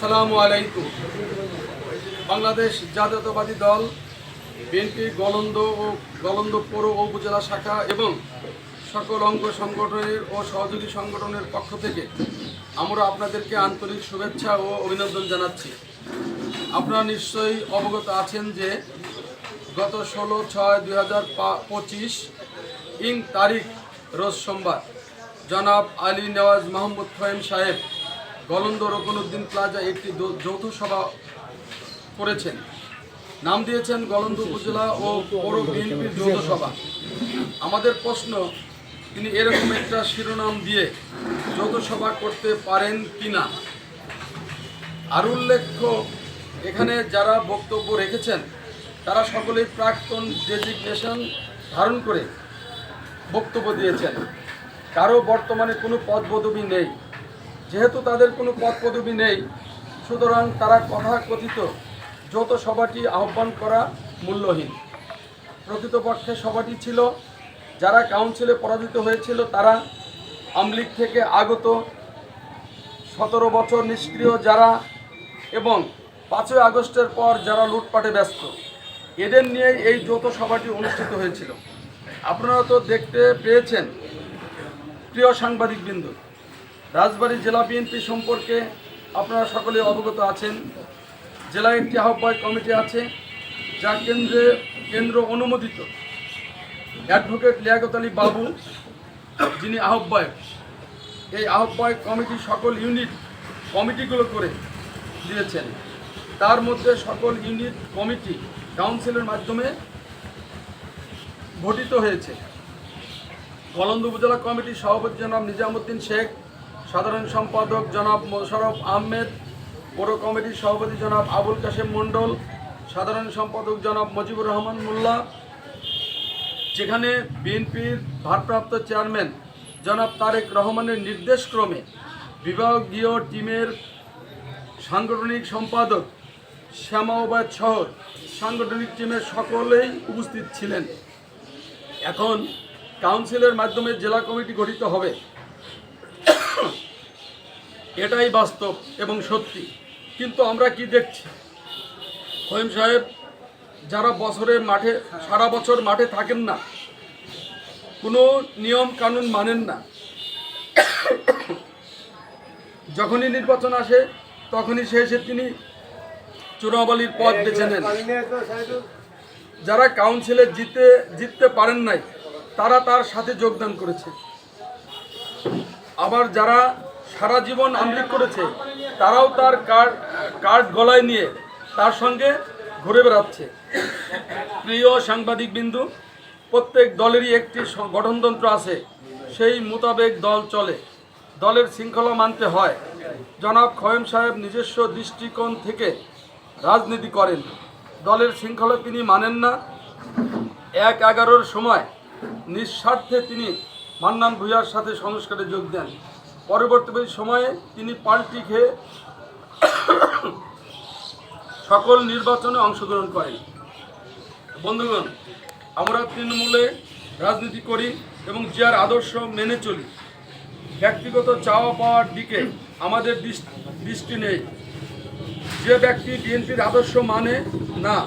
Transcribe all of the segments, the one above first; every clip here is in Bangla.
আসসালামু আলাইকুম। বাংলাদেশ জাতীয়তাবাদী দল, বিএনপি গলন্দ ও গলন্দ পৌর উপজেলা শাখা এবং সকল অঙ্গ সংগঠনের ও সহযোগী সংগঠনের পক্ষ থেকে আমরা আপনাদেরকে আন্তরিক শুভেচ্ছা ও অভিনন্দন জানাচ্ছি। আপনারা নিশ্চয়ই অবগত আছেন যে গত ষোলো ছয় দুই হাজার পঁচিশ ইং তারিখ রোজ সোমবার। জনাব আলী নেওয়াজ মাহমুদ ফয়েম সাহেব গলন্দ রকনউদ্দিন প্লাজা একটি যৌথ সভা করেছেন। নাম দিয়েছেন গলন্দ উপজেলা ও পৌর বিএনপির যৌথ সভা। আমাদের প্রশ্ন, তিনি এরকম একটা শিরোনাম দিয়ে যৌথ সভা করতে পারেন কি না আর উল্লেখ্য, এখানে যারা বক্তব্য রেখেছেন, তারা সকলেই প্রাক্তন ডেজিগনেশন ধারণ করে বক্তব্য দিয়েছেন। কারও বর্তমানে কোনো পদ পদবি নেই। যেহেতু তাদের কোনো পদ পদবি নেই, সুতরাং তারা কথা কথিত যৌথ সভাটি আহ্বান করা মূল্যহীন। প্রকৃতপক্ষে সভাটি ছিল, যারা কাউন্সিলে পরাজিত হয়েছিল তারা আমলিগ থেকে আগত সতেরো বছর নিষ্ক্রিয় যারা এবং পাঁচই আগস্টের পর যারা লুটপাটে ব্যস্ত, এদের নিয়ে এই যৌথ সভাটি অনুষ্ঠিত হয়েছিল। আপনারা তো দেখতে পেয়েছেন প্রিয় সাংবাদিকবৃন্দ রাজবাড়ী জেলা বিএনপি সম্পর্কে আপনারা সকলে অবগত আছেন। জেলায় একটি আহ্বায়ক কমিটি আছে, যা কেন্দ্রে কেন্দ্র অনুমোদিত। অ্যাডভোকেট লিয়াকত আলী বাবু, যিনি আহ্বায়ক। এই আহ্বায়ক কমিটি সকল ইউনিট কমিটিগুলো করে দিয়েছেন। তার মধ্যে সকল ইউনিট কমিটি কাউন্সিলের মাধ্যমে গঠিত হয়েছে। কলন্দ উপজেলা কমিটির সভাপতি জনাব নিজামুদ্দিন শেখ সাধারণ সম্পাদক জনাব মোশারফ আহমেদ পৌর কমিটির সভাপতি জনাব আবুল কাশেম মণ্ডল, সাধারণ সম্পাদক জনাব মজিবুর রহমান মোল্লা, যেখানে বিএনপির ভারপ্রাপ্ত চেয়ারম্যান জনাব তারেক রহমানের নির্দেশক্রমে বিভাগীয় টিমের সাংগঠনিক সম্পাদক শ্যামা ওবায়দ সহ সাংগঠনিক টিমের সকলেই উপস্থিত ছিলেন। এখন কাউন্সিলের মাধ্যমে জেলা কমিটি গঠিত হবে। এটাই বাস্তব এবং সত্যি। কিন্তু আমরা কি দেখছি? খোয়েম সাহেব, যারা বছরে মাঠে, সারা বছর মাঠে থাকেন না, কোনো নিয়ম কানুন মানেন না। যখনই নির্বাচন আসে, তখনই এসে তিনি চোরাবালির পথ বেছে নেন। যারা কাউন্সিলে জিতে, জিততে পারেন নাই, তারা তার সাথে যোগদান করেছে। আবার যারা সারা জীবন আমলিক করেছে, তারাও তার কার্ড কার্ড গলায় নিয়ে তার সঙ্গে ঘুরে বেড়াচ্ছে। প্রিয় সাংবাদিক বিন্দু প্রত্যেক দলেরই একটি গঠনতন্ত্র আছে। সেই মোতাবেক দল চলে। দলের শৃঙ্খলা মানতে হয়। জনাব খয়েম সাহেব নিজস্ব দৃষ্টিকোণ থেকে রাজনীতি করেন। দলের শৃঙ্খলা তিনি মানেন না। এক এগারোর সময় নিঃস্বার্থে তিনি মান্নান ভূঁইয়ার সাথে সংস্কারে যোগ দেন। পরবর্তী সময়ে তিনি পাল্টি খেয়ে সকল নির্বাচনে অংশগ্রহণ করেন। বন্ধুগণ, আমরা তৃণমূলে রাজনীতি করি এবং যার আদর্শ মেনে চলি। ব্যক্তিগত চাওয়া পাওয়ার দিকে আমাদের দৃষ্টি- দৃষ্টি নেই। যে ব্যক্তি বিএনপির আদর্শ মানে না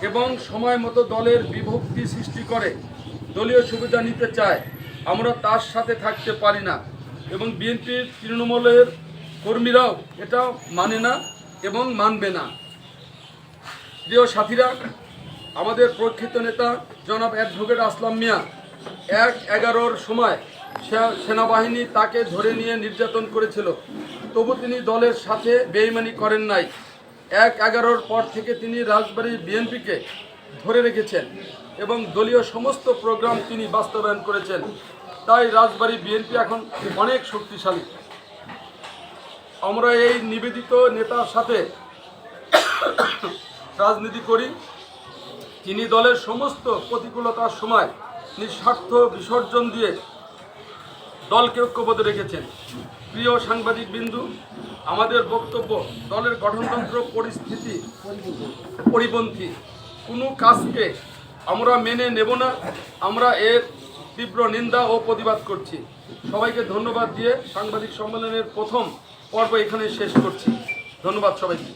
এবং সময় মতো দলের বিভক্তি সৃষ্টি করে দলীয় সুবিধা নিতে চায় আমরা তার সাথে থাকতে পারি না। এবং বিএনপির তৃণমূলের কর্মীরাও এটা মানে না এবং মানবে না। প্রিয় সাথীরা, আমাদের প্রক্ষিত নেতা জনাব অ্যাডভোকেট আসলাম মিয়া এক এগারোর সময় সেনাবাহিনী তাকে ধরে নিয়ে নির্যাতন করেছিল। তবু তিনি দলের সাথে বেইমানি করেন নাই। এক এগারোর পর থেকে তিনি রাজবাড়ী বিএনপিকে ধরে রেখেছেন এবং দলীয় সমস্ত প্রোগ্রাম তিনি বাস্তবায়ন করেছেন। তাই রাজবাড়ী বিএনপি এখন অনেক শক্তিশালী। আমরা এই নিবেদিত নেতার সাথে রাজনীতি করি। তিনি দলের সমস্ত প্রতিকূলতার সময় নিঃস্বার্থ বিসর্জন দিয়ে দলকে ঐক্যবদ্ধ রেখেছেন। প্রিয় সাংবাদিক বিন্দু, আমাদের বক্তব্য দলের গঠনতন্ত্র, পরিস্থিতি, পরিপন্থী। কোনো কাজকে আমরা মেনে নেব না, আমরা এর তীব্র নিন্দা ও প্রতিবাদ করছি। সবাইকে ধন্যবাদ দিয়ে সাংবাদিক সম্মেলনের প্রথম পর্ব এখানে শেষ করছি। ধন্যবাদ সবাইকে।